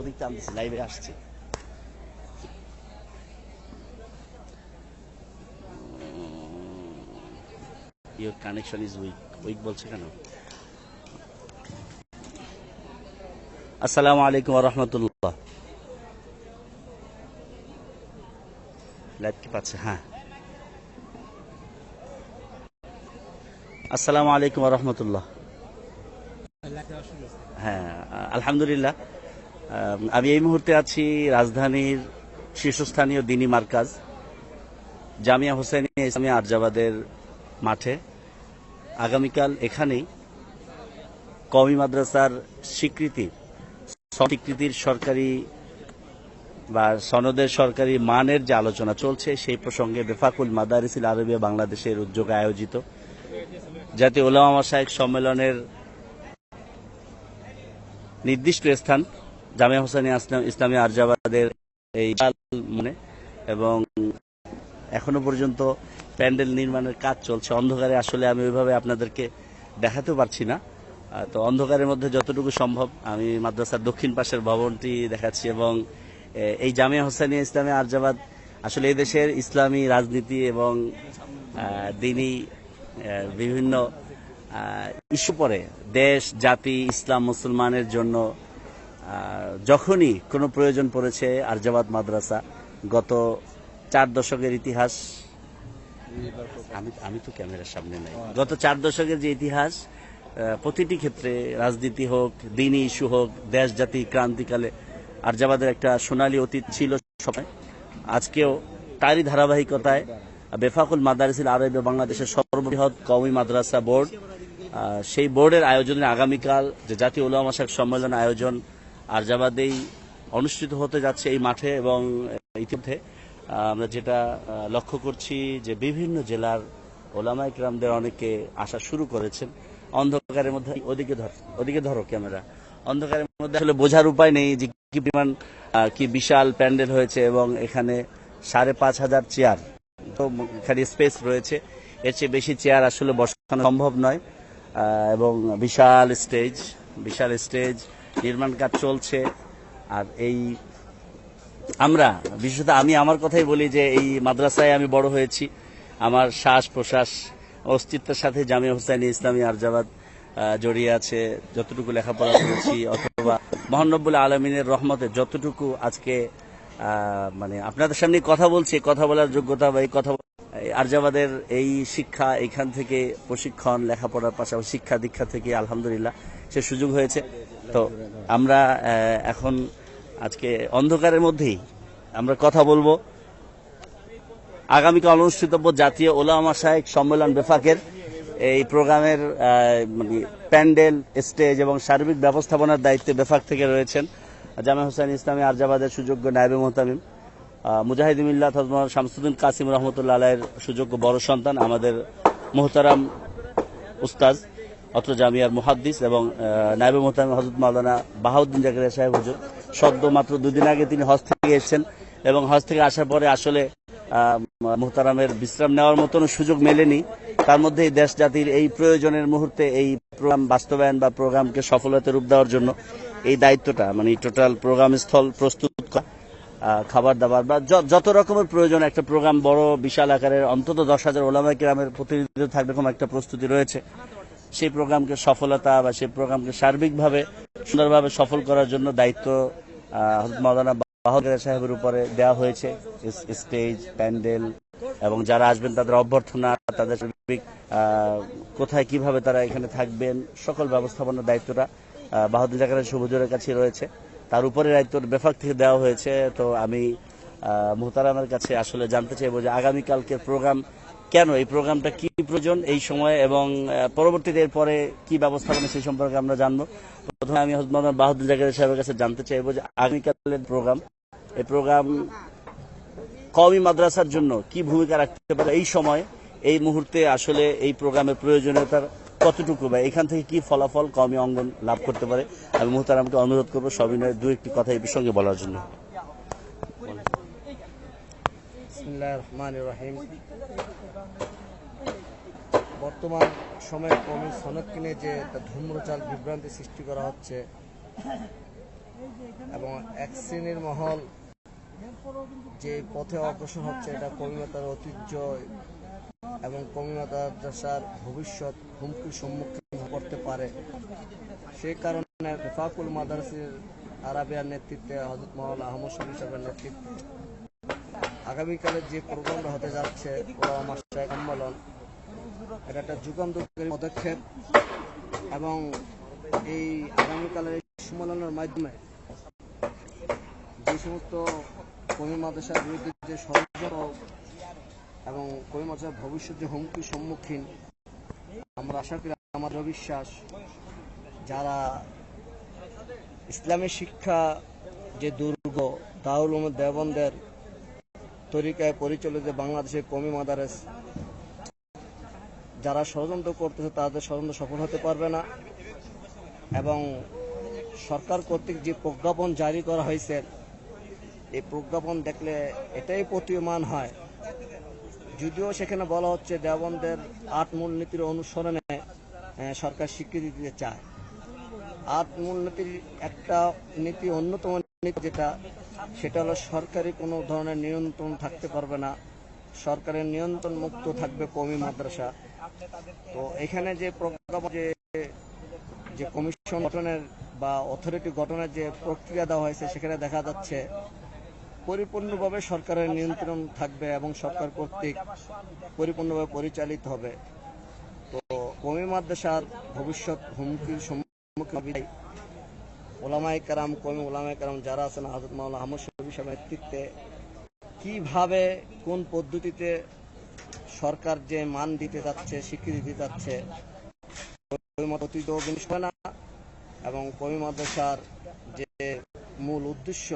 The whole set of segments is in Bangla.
ওদিকটা আনতেছি লাইভে আসছি। Your connection is weak weak বলছে কেন? আসসালামু আলাইকুম রহমতুল্লাহ। লাইভ কি পাচ্ছে? হ্যাঁ। আসসালামু আলাইকুম রহমতুল্লাহ। হ্যাঁ আলহামদুলিল্লাহ। আম, এই মুহূর্তে আছি রাজধানীর শীর্ষস্থানীয় দিনী মার্কাজ জামিয়া হোসেন ইসলামী আরজাবাদের মাঠে। আগামীকাল এখানেই কওমি মাদ্রাসার স্বীকৃতি স্বীকৃতির সরকারি বা সনদের সরকারি মানের যে আলোচনা চলছে সেই প্রসঙ্গে বেফাকুল মাদারিসিল আরবিয়া বাংলাদেশের উদ্যোগে আয়োজিত জাতীয় ওলামা মাসায়ক সম্মেলনের নির্দিষ্ট স্থান জামিয়া হোসেন ইসলামী আরজাবাদের এই মানে এবং এখনও পর্যন্ত প্যান্ডেল নির্মাণের কাজ চলছে। অন্ধকারে আসলে আমি ওইভাবে আপনাদেরকে দেখাতে পারছি না। তো অন্ধকারের মধ্যে যতটুকু সম্ভব আমি মাদ্রাসার দক্ষিণ পাশের ভবনটি দেখাচ্ছি এবং এই জামিয়া হোসেনিয়া ইসলামী আরজাবাদ আসলে এই দেশের ইসলামী রাজনীতি এবং দিনই বিভিন্ন ইস্যু পরে দেশ, জাতি, ইসলাম, মুসলমানের জন্য যখনই কোনো প্রয়োজন পড়েছে আরজাবাদ মাদ্রাসা গত চার দশকের ইতিহাস আমি আমি তো ক্যামেরার সামনে নাই। গত চার দশকের যে ইতিহাস প্রতিটি ক্ষেত্রে রাজনীতি হোক দিনী ইস্যু হোক দেশ জাতি ক্রান্তিকালে আরজাবাদের একটা সোনালী অতীত ছিল সময় আজকেও তারই ধারাবাহিকতায় বেফাকুল মাদারিসিল আরবে বাংলাদেশের সর্ববৃহৎ কওমি মাদ্রাসা বোর্ড সেই বোর্ডের আয়োজনে আগামীকাল যে জাতীয় উলামা শাখ সম্মেলন আয়োজন আরজাবাদেই অনুষ্ঠিত হতে যাচ্ছে এই মাঠে এবং ইতিমধ্যে আমরা যেটা লক্ষ্য করছি যে বিভিন্ন জেলার ওলামা ইকরামদের অনেকে আসা শুরু করেছেন। অন্ধকারের মধ্যে, ওদিকে ধর, ওদিকে ধরো ক্যামেরা। অন্ধকারের মধ্যে আসলে বোঝার উপায় নেই যে কি পরিমাণ কি বিশাল প্যান্ডেল হয়েছে এবং এখানে সাড়ে পাঁচ হাজার চেয়ার। তো এখানে স্পেস রয়েছে। এর চেয়ে বেশি চেয়ার আসলে বসানো সম্ভব নয়। এবং বিশাল স্টেজ বিশাল স্টেজ। নির্মাণ কাজ চলছে। আর এই আমরা, বিশেষত আমি আমার কথাই বলি যে এই মাদ্রাসায় আমি বড় হয়েছি। আমার শ্বাস প্রশ্বাস, অস্তিত্বের সাথে জামিয়া হুসাইন ইসলামী আরজাবাদ জড়িয়ে আছে। যতটুকু লেখাপড়া করেছি, অথবা মহানব্বুল আলমিনের রহমতে যতটুকু আজকে মানে আপনাদের সামনে কথা বলছি, কথা বলার যোগ্যতা বা এই কথা আরজাবাদের এই শিক্ষা এখান থেকে প্রশিক্ষণ, লেখাপড়ার পাশাপাশি শিক্ষা দীক্ষা থেকে আলহামদুলিল্লাহ সে সুযোগ হয়েছে। তো আমরা এখন আজকে অন্ধকারের মধ্যেই আমরা কথা বলব। আগামীকাল অনুষ্ঠিতব্য জাতীয় ওলামা শাহেক সম্মেলন বেফাকের এই প্রোগ্রামের মানে প্যান্ডেল স্টেজ এবং সার্বিক ব্যবস্থাপনার দায়িত্বে বেফাক থেকে রয়েছেন জামে হোসেন ইসলামী আরজাবাদের সুযোগ্য নায়বে মোহতামিম আহ, মুজাহিদ মিল্লাত হজরত শামসুদ্দিন কাসিম রহমতুল্লাহ আলাইয়ের সুযোগ্য বড় সন্তান আমাদের মোহতারাম উস্তাজ অত্র জামিয়ার মুহাদ্দিস এবং আহ, নায়েবে মোহতামিম হজরত মাওলানা বাহাউদ্দিন জাকিরিয়া সাহেব হুজুর। সদ্য মাত্র দুদিন আগে তিনি হজ থেকে এসেছেন এবং হজ থেকে আসার পরে আসলে মুহতারামের বিশ্রাম নেওয়ার মতন সুযোগ মেলেনি। তার মধ্যে দেশ জাতির এই প্রয়োজনের মুহূর্তে এই প্রোগ্রাম বাস্তবায়ন বা প্রোগ্রামকে সফলতা রূপ দেওয়ার জন্য এই দায়িত্বটা মানে টোটাল প্রোগ্রাম স্থল প্রস্তুত করা খাবার দাবার বা যত রকমের প্রয়োজন একটা প্রোগ্রাম বড় বিশাল আকারের অন্তত দশ হাজার ওলামাই গ্রামের প্রতিনিধিত্ব থাকবে এরকম একটা প্রস্তুতি রয়েছে। সেই প্রোগ্রামকে সফলতা বা সেই প্রোগ্রামকে সার্বিকভাবে সুন্দরভাবে সফল করার জন্য দায়িত্ব মাওলানা বাহাদুর সাহেবের উপরে দেওয়া হয়েছে। স্টেজ, প্যান্ডেল এবং যারা আসবেন তাদের অভ্যর্থনা, তাদের কোথায় কীভাবে তারা এখানে থাকবেন, সকল ব্যবস্থাপনার দায়িত্বটা বাহাদুর জাকারের সুবজুরের কাছে রয়েছে। তার উপরে দায়িত্ব বেফাক থেকে দেওয়া হয়েছে। তো আমি মুহতারামের কাছে আসলে জানতে চাইব যে আগামীকালকের প্রোগ্রাম কেন? এই প্রোগ্রামটা কি প্রয়োজন এই সময় এবং পরবর্তীতে এরপরে কি ব্যবস্থাপনা সেই সম্পর্কে আমরা জানব। প্রথমে আমি বাহাদুর জাকারিয়া সাহেবের কাছে জানতে চাইব যে আগামীকালের প্রোগ্রাম, এই প্রোগ্রাম কওমি মাদ্রাসার জন্য কি ভূমিকা রাখতে পারে এই সময়, এই মুহূর্তে আসলে এই প্রোগ্রামের প্রয়োজনীয়তার কতটুকু বা এখান থেকে কি ফলাফল কওমি অঙ্গন লাভ করতে পারে? আমি মুহতারামকে অনুরোধ করব সবিনয় দু একটি কথা এই প্রসঙ্গে বলার জন্য। বিসমিল্লাহ রহমান রহিম বর্তমান সময়ে কমি সনদ কিনে যে ধূম্রচাল বিভ্রান্তি সৃষ্টি করা হচ্ছে এবং এক শ্রেণির মহল যে পথে অগ্রসর হচ্ছে এটা কমিমাতার ঐতিহ্য এবং কমিমাতার দেশার ভবিষ্যৎ হুমকির সম্মুখীন করতে পারে। সেই কারণে বেফাকুল মাদারসির আরাবিয়ার নেতৃত্বে হজরত মহল আহমদ শরীফ সাহেবের নেতৃত্বে আগামীকালে যে প্রোগ্রামটা হতে যাচ্ছে মাস্টার সম্মেলন। এটা একটা যুগান্তকারী পদক্ষেপ এবং এই আগামীকালের সম্মেলনের মাধ্যমে যে সমস্ত কমি মাদ্রাসার বিরুদ্ধে যে ষড়যন্ত্র এবং কমি মাদ্রাসার ভবিষ্যৎ যে হুমকির সম্মুখীন, আমরা আশা করি আমাদের বিশ্বাস যারা ইসলামী শিক্ষা যে দুর্গ দাউল দেবন্দের তরিকায় পরিচালিত বাংলাদেশের কমি মাদারেস, যারা ষড়যন্ত্র করতেছে তাদের ষড়যন্ত্র সফল হতে পারবে না। এবং সরকার কর্তৃক যে প্রজ্ঞাপন জারি করা হয়েছে, এই প্রজ্ঞাপন দেখলে এটাই প্রতীয়মান হয়। যদিও সেখানে বলা হচ্ছে দেওবন্দের আট মূলনীতির অনুসরণে সরকার স্বীকৃতি দিতে চায়। আট মূলনীতির একটা নীতি অন্যতম নীতি যেটা সেটা হলো সরকারি কোনো ধরনের নিয়ন্ত্রণ থাকতে পারবে না। সরকারের নিয়ন্ত্রণ মুক্ত থাকবে কমি মাদ্রাসা। তো এখানে যে যে যে কমিশন গঠনের বা অথরিটি গঠনের যে প্রক্রিয়া দেওয়া হয়েছে, সেখানে দেখা যাচ্ছে পরিপূর্ণভাবে সরকারের নিয়ন্ত্রণ থাকবে এবং সরকার কর্তৃক পরিপূর্ণভাবে পরিচালিত হবে। তো কমি মাদ্রাসার ভবিষ্যৎ হুমকির সম্মুখীন ওলামাই কারাম কমি ওলামাই কারাম যারা আছেন হাজরত মাওলা আহমদ শরীফ সাহেবের নেতৃত্বে, কীভাবে, কোন পদ্ধতিতে সরকার যে মান দিতে যাচ্ছে স্বীকৃতি দিতে যাচ্ছে অতীত জিনিস না এবং কমি মাদ্রাসার যে মূল উদ্দেশ্য,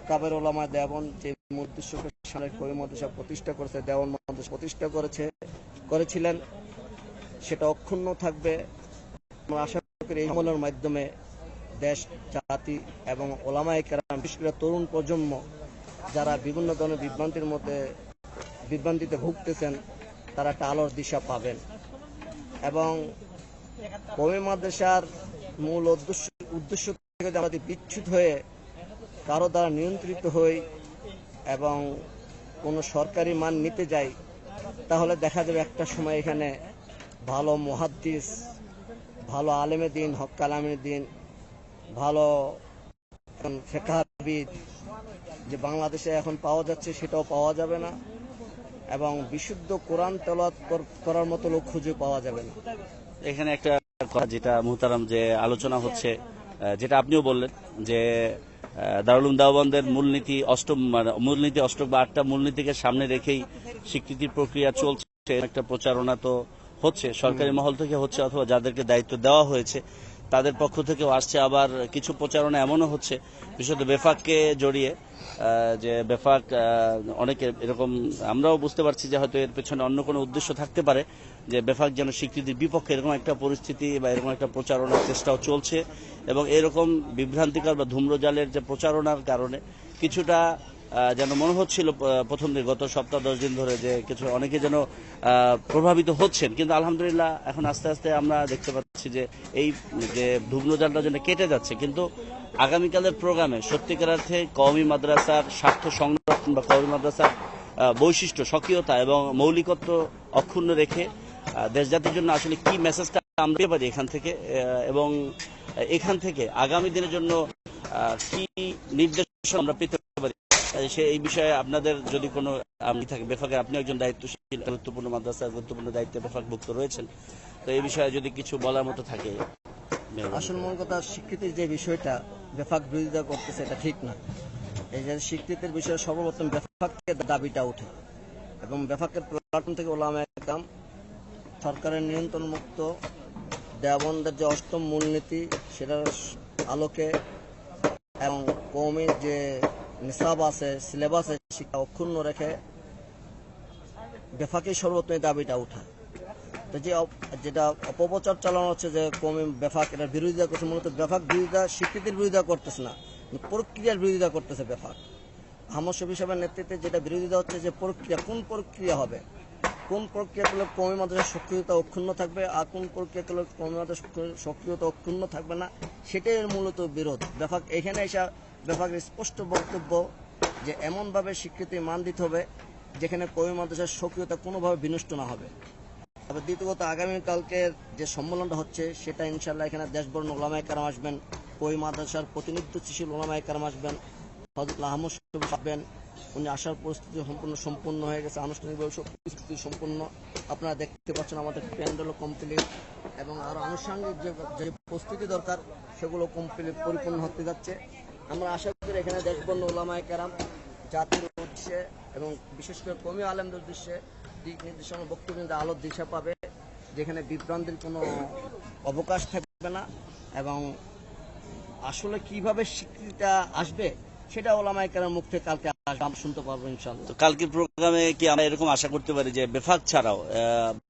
আকাবের ওলামা দেবন যে মূল উদ্দেশ্যকে সামনে কমি মাদ্রাসা প্রতিষ্ঠা করেছে, দেওয়ান মাদ্রাসা প্রতিষ্ঠা করেছে, করেছিলেন, সেটা অক্ষুণ্ণ থাকবে। আমরা আশা করি এই আমলের মাধ্যমে দেশ, জাতি এবং ওলামায় কেরাম বিশেষ করে তরুণ প্রজন্ম যারা বিভিন্ন ধরনের বিভ্রান্তির মধ্যে, বিভ্রান্তিতে ভুগতেছেন, তারা একটা আলোর দিশা পাবেন। এবং কমি মাদ্রাসার মূল উদ্দেশ্য উদ্দেশ্য থেকে আমাদের বিচ্ছুত হয়ে কারও দ্বারা নিয়ন্ত্রিত হই এবং কোনো সরকারি মান নিতে যাই, তাহলে দেখা যাবে একটা সময় এখানে ভালো মহাদ্দিস, ভালো আলেমে দিন, হক কালামের দিন ভালো ফেকাবিদ যে বাংলাদেশে এখন পাওয়া যাচ্ছে সেটাও পাওয়া যাবে না এবং বিশুদ্ধ কোরআন কর- করার মতো লোক খুঁজে পাওয়া যাবে না। এখানে একটা কথা যেটা মুহতারাম যে আলোচনা হচ্ছে যেটা আপনিও বললেন যে আহ, দাওবন্দের মূলনীতি অষ্টম মানে মূলনীতি অষ্টম বা আটটা মূলনীতিকে সামনে রেখেই স্বীকৃতির প্রক্রিয়া চলছে। একটা প্রচারণা তো হচ্ছে সরকারি মহল থেকে হচ্ছে অথবা যাদেরকে দায়িত্ব দেওয়া হয়েছে তাদের পক্ষ থেকেও আসছে। আবার কিছু প্রচারণা এমনও হচ্ছে, বিশেষত বেফাককে জড়িয়ে যে বেফাক অনেকে এরকম, আমরাও বুঝতে পারছি যে হয়তো এর পেছনে অন্য কোনো উদ্দেশ্য থাকতে পারে, যে বেফাক যেন স্বীকৃতির বিপক্ষে এরকম একটা পরিস্থিতি বা এরকম একটা প্রচারণার চেষ্টাও চলছে। এবং এরকম বিভ্রান্তিকর বা ধূম্রজালের যে প্রচারণার কারণে কিছুটা যেন মনে হচ্ছিল প্রথম দিন, গত সপ্তাহ, দশ দিন ধরে যে কিছু অনেকে যেন প্রভাবিত হচ্ছেন। কিন্তু আলহামদুলিল্লাহ এখন আস্তে আস্তে আমরা দেখতে পাচ্ছি যে এই, যে ধূম্রজালটা যেন কেটে যাচ্ছে। কিন্তু আগামীকালের প্রোগ্রামে সত্যিকার অর্থে কওমি মাদ্রাসার স্বার্থ সংরক্ষণ বা কওমি মাদ্রাসার বৈশিষ্ট্য, স্বকীয়তা এবং মৌলিকত্ব অক্ষুণ্ণ রেখে দেশ জাতির জন্য আসলে কি মেসেজটা আমরা পারি এখান থেকে এবং এখান থেকে আগামী দিনের জন্য কি নির্দেশ আমরা পেতে পারি? সে এই বিষয়ে আপনাদের যদি কোনো আমি থাকে বেফাকে আপনি একজন দায়িত্বশীল গুরুত্বপূর্ণ মাদ্রাসার গুরুত্বপূর্ণ দায়িত্বে বেফাকভুক্ত রয়েছেন তো এই বিষয়ে যদি কিছু বলার মতো থাকে আসল মূল কথা স্বীকৃতির যে বিষয়টা বেফাক বিরোধিতা করতেছে এটা ঠিক না। এই যে স্বীকৃতির বিষয়ে সর্বপ্রথম বেফাক থেকে দাবিটা ওঠে এবং বেফাকের প্ল্যাটফর্ম থেকে ওলামা একদম সরকারের নিয়ন্ত্রণ মুক্ত দেওবন্দের যে অষ্টম মূলনীতি সেটার আলোকে এবং কৌমির যে নিসাব আছে, সিলেবাস আছে শিক্ষা অক্ষুণ্ণ রেখে বেফাকে এই দাবিটা উঠায় তো যে যেটা অপপ্রচার চালানো হচ্ছে যে কমে বেফাক, এটা বিরোধিতা করছে, মূলত বেফাক বিরোধিতা, স্বীকৃতির বিরোধিতা করতেছে না প্রক্রিয়ার বিরোধিতা করতেছে বেফাক। আহমদ শফি সাহেবের নেতৃত্বে যেটা বিরোধিতা হচ্ছে যে প্রক্রিয়া, কোন প্রক্রিয়া হবে? কোন প্রক্রিয়া করলে কমি মাদ্রাসার সক্রিয়তা অক্ষুণ্ণ থাকবে, আর কোন প্রক্রিয়া করলে কমি মাদ্রাসার সক্রিয়তা অক্ষুণ্ণ থাকবে না? সেটাই মূলত বিরোধ। ব্যাপক এখানে এসে ব্যাপকের স্পষ্ট বক্তব্য যে এমনভাবে স্বীকৃতি মান দিতে হবে যেখানে কমি মাদ্রাসার সক্রিয়তা কোনোভাবে বিনষ্ট না হবে। তবে দ্বিতীয়ত আগামীকালকের যে সম্মেলনটা হচ্ছে, সেটা ইনশাল্লাহ এখানে দেশবর্ণ ওলামায় কারাম আসবেন কই মাদ্রাসার প্রতিনিধিত্বশীল ওলামায় কারাম আসবেন হজরত আহমদ আসবেন, উনি আসার পরিস্থিতি সম্পূর্ণ সম্পূর্ণ হয়ে গেছে, আনুষ্ঠানিকভাবে সব পরিস্থিতি সম্পূর্ণ। আপনারা দেখতে পাচ্ছেন আমাদের প্যান্ডেলও কমপ্লিট এবং আরও আনুষঙ্গিক যে যে প্রস্তুতি দরকার, সেগুলো কমপ্লিট পরিপূর্ণ হতে যাচ্ছে। আমরা আশা করি এখানে দেশবর্ণ ওলামায় কারাম জাতির উদ্দেশ্যে এবং বিশেষ করে কমি আলমদের উদ্দেশ্যে দিক নির্দেশনা বক্তব্য আলোর দিশা পাবে, যেখানে বিভ্রান্তির কোনো অবকাশ থাকবে না এবং আসলে কীভাবে স্বীকৃতিটা আসবে সেটা ওলামাইকারের মুখ থেকে কালকে শুনতে পারব ইনশাল্লাহ কালকের প্রোগ্রামে কি আমরা এরকম আশা করতে পারি যে বেফাক ছাড়াও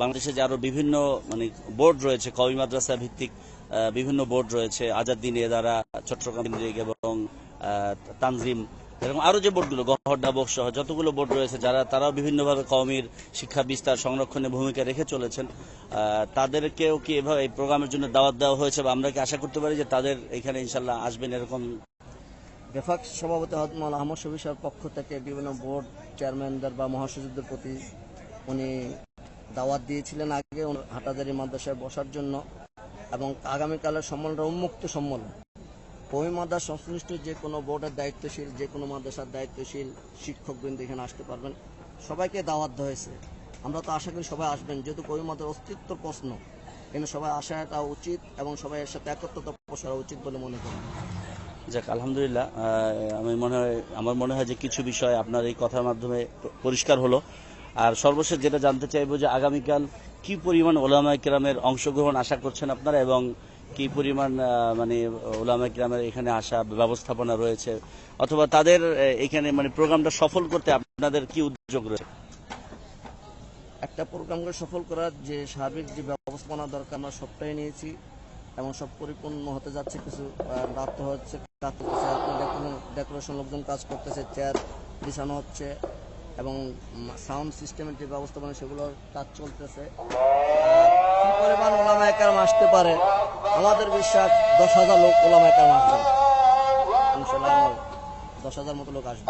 বাংলাদেশে যে আরও বিভিন্ন মানে বোর্ড রয়েছে কবি মাদ্রাসা ভিত্তিক বিভিন্ন বোর্ড রয়েছে আজাদ দিন এদারা চট্টগ্রাম কেন্দ্রিক এবং তানজিম। এরকম আরও যে বোর্ডগুলো গহরডা বোর্ড সহ যতগুলো বোর্ড রয়েছে, যারা, তারাও বিভিন্নভাবে কওমির শিক্ষা বিস্তার সংরক্ষণে ভূমিকা রেখে চলেছেন। তাদেরকেও কি এভাবে এই প্রোগ্রামের জন্য দাওয়াত দেওয়া হয়েছে বা আমরা কি আশা করতে পারি যে তাদের এখানে ইনশাল্লাহ আসবেন এরকম? বেফাক সভাপতি হজমল আহমদ সাহের পক্ষ থেকে বিভিন্ন বোর্ড চেয়ারম্যানদের বা মহাসচিবদের প্রতি উনি দাওয়াত দিয়েছিলেন আগে, উনি হাটাজারি মাদ্রাসায় বসার জন্য। এবং আগামীকালের সম্মেলনটা উন্মুক্ত সম্মেলন। ওই মাদ্রাস সংশ্লিষ্ট যে কোনো বোর্ডের দায়িত্বশীল, যে কোনো মাদ্রাসার দায়িত্বশীল শিক্ষকবৃন্দ এখানে আসতে পারবেন। সবাইকে দাওয়াত দেওয়া হয়েছে আমরা তো আশা করি সবাই আসবেন। যেহেতু কবি মাদ্রার অস্তিত্ব প্রশ্ন, এখানে সবাই আসাটা উচিত এবং সবাই এর সাথে একত্রতা প্রকাশ করা উচিত বলে মনে করি। যাক, আলহামদুলিল্লাহ আমি মনে হয়, আমার মনে হয় যে কিছু বিষয় আপনার এই কথার মাধ্যমে পরিষ্কার হলো। আর সর্বশেষ যেটা জানতে চাইব যে আগামীকাল কি পরিমাণ ওলামাই কিরামের অংশগ্রহণ আশা করছেন আপনারা এবং কি পরিমাণ মানে ওলামাই কিরামের এখানে আসা ব্যবস্থাপনা রয়েছে? অথবা তাদের এখানে মানে প্রোগ্রামটা সফল করতে আপনাদের কি উদ্যোগ রয়েছে? একটা প্রোগ্রামকে সফল করার যে সার্বিক যে ব্যবস্থাপনা দরকার আমরা সবটাই নিয়েছি এবং সব পরিপূর্ণ হতে যাচ্ছে। কিছু আহ, রাত হচ্ছে ডেকোরেশন লোকজন কাজ করতেছে চেয়ার বিছানো হচ্ছে এবং সাউন্ড সিস্টেমের যে ব্যবস্থাপনা সেগুলোর কাজ চলতেছে। কি পরিমাণ ওলামায়কার আসতে পারে? আমাদের বিশ্বাস দশ হাজার লোক ওলামায়কার আসবে। ইনশাল্লাহ দশ হাজার মতো লোক আসবে।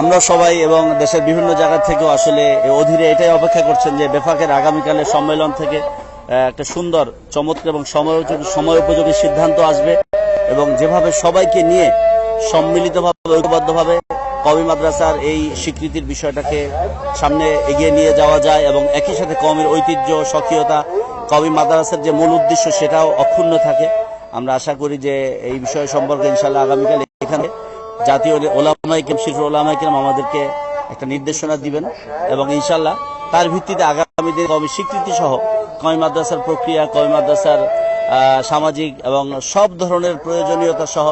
আমরা সবাই এবং দেশের বিভিন্ন জায়গা থেকেও আসলে অধীরে এটাই অপেক্ষা করছেন যে বেফাকের আগামীকালের সম্মেলন থেকে একটা সুন্দর, চমৎকার এবং সময় সময় উপযোগী সিদ্ধান্ত আসবে এবং যেভাবে সবাইকে নিয়ে সম্মিলিতভাবে, ঐক্যবদ্ধভাবে কবি মাদ্রাসার এই স্বীকৃতির বিষয়টাকে সামনে এগিয়ে নিয়ে যাওয়া যায় এবং একই সাথে কমের ঐতিহ্য, স্বকীয়তা কবি মাদ্রাসার যে মূল উদ্দেশ্য সেটাও অক্ষুণ্ণ থাকে। আমরা আশা করি যে এই বিষয় সম্পর্কে ইনশাল্লাহ আগামীকাল এখানে জাতীয় ওলামাইকেম শিশু ওলামাইকেম আমাদেরকে একটা নির্দেশনা দিবেন এবং ইনশাল্লাহ তার ভিত্তিতে আগামী দিনে কমি স্বীকৃতি সহ কমি মাদ্রাসার প্রক্রিয়া কমি মাদ্রাসার সামাজিক এবং সব ধরনের প্রয়োজনীয়তা সহ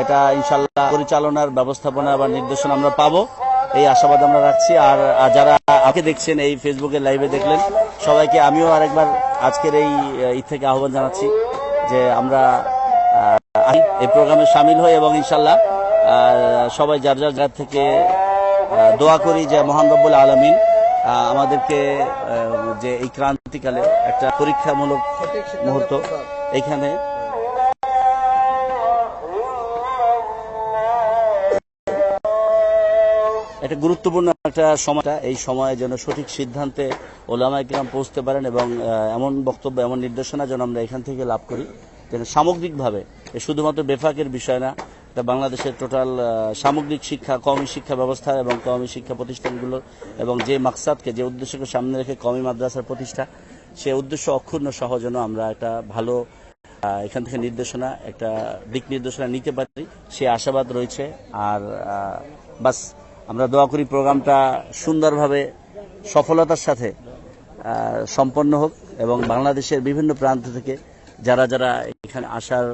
এটা ইনশাল্লাহ পরিচালনার ব্যবস্থাপনা বা নির্দেশনা আমরা পাবো এই আশাবাদ আমরা রাখছি আর যারা আগে দেখছেন এই ফেসবুকে লাইভে দেখলেন, সবাইকে আমিও আরেকবার আজকের এই ঈদ থেকে আহ্বান জানাচ্ছি যে আমরা এই প্রোগ্রামে সামিল হই এবং ইনশাল্লাহ সবাই যার যার যার থেকে দোয়া করি যে মহান রব্বুল আলমিন আমাদেরকে যে এই ক্রান্তিকালে একটা পরীক্ষামূলক মুহূর্ত। এখানে একটা গুরুত্বপূর্ণ একটা সময়টা, এই সময়ে যেন সঠিক সিদ্ধান্তে ওলামায় কিরাম পৌঁছতে পারেন এবং এমন বক্তব্য, এমন নির্দেশনা যেন আমরা এখান থেকে লাভ করি, যেন সামগ্রিকভাবে শুধুমাত্র বেফাকের বিষয় না, এটা বাংলাদেশের টোটাল সামগ্রিক শিক্ষা কমি শিক্ষা ব্যবস্থা এবং কমি শিক্ষা প্রতিষ্ঠানগুলোর এবং যে মাকসাদকে, যে উদ্দেশ্যকে সামনে রেখে কমি মাদ্রাসার প্রতিষ্ঠা, সে উদ্দেশ্য অক্ষুণ্ণ সহ যেন আমরা একটা ভালো এখান থেকে নির্দেশনা, একটা দিক নির্দেশনা নিতে পারি, সে আশাবাদ রয়েছে, আর বাস আমরা দোয়া করি প্রোগ্রামটা সুন্দরভাবে সফলতার সাথে সম্পন্ন হোক এবং বাংলাদেশের বিভিন্ন প্রান্ত থেকে যারা যারা এখানে আসার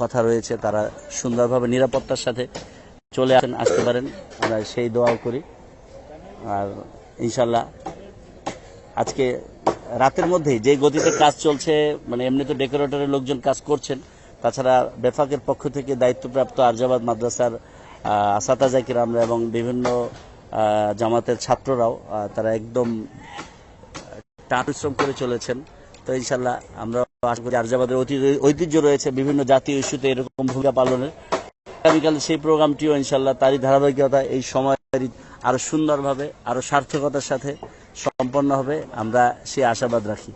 কথা রয়েছে তারা সুন্দরভাবে নিরাপত্তার সাথে চলে আসেন, আসতে পারেন। আমরা সেই দোয়াও করি। আর ইনশাল্লাহ আজকে রাতের মধ্যেই যে গতিতে কাজ চলছে মানে এমনি তো ডেকোরেটরের লোকজন কাজ করছেন, তাছাড়া বেফাকের পক্ষ থেকে দায়িত্বপ্রাপ্ত আর্যাবাদ মাদ্রাসার আহ, আসাতাজা কিরামরা এবং বিভিন্ন জামাতের ছাত্ররাও তারা একদম টান পরিশ্রম করে চলেছেন। তো ইনশাল্লাহ আমরা আশা করি আরজাবাদের ঐতিহ্য- রয়েছে বিভিন্ন জাতীয় ইস্যুতে এরকম ভূমিকা পালনের। আগামীকাল সেই প্রোগ্রামটিও ইনশাল্লাহ তারই ধারাবাহিকতা এই সময়ের আরও সুন্দরভাবে আরও সার্থকতার সাথে সম্পন্ন হবে আমরা সেই আশাবাদ রাখি।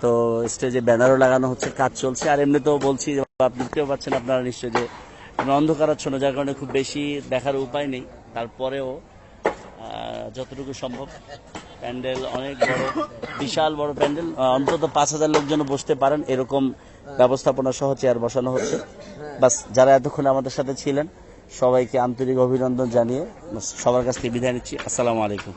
তো স্টেজে ব্যানারও লাগানো হচ্ছে কাজ চলছে আর এমনিতেও বলছি যে আপনি দেখতেও পাচ্ছেন আপনারা নিশ্চয়ই যে অন্ধকারাচ্ছন্ন, যার কারণে খুব বেশি দেখার উপায় নেই। তারপরেও যতটুকু সম্ভব, প্যান্ডেল অনেক বড়, বিশাল বড় প্যান্ডেল। অন্তত পাঁচ হাজার লোকজন বসতে পারেন, এরকম ব্যবস্থাপনা সহ চেয়ার বসানো হচ্ছে। বাস, যারা এতক্ষণ আমাদের সাথে ছিলেন, সবাইকে আন্তরিক অভিনন্দন জানিয়ে সবার কাছ থেকে বিদায় নিচ্ছি। আসসালামু আলাইকুম।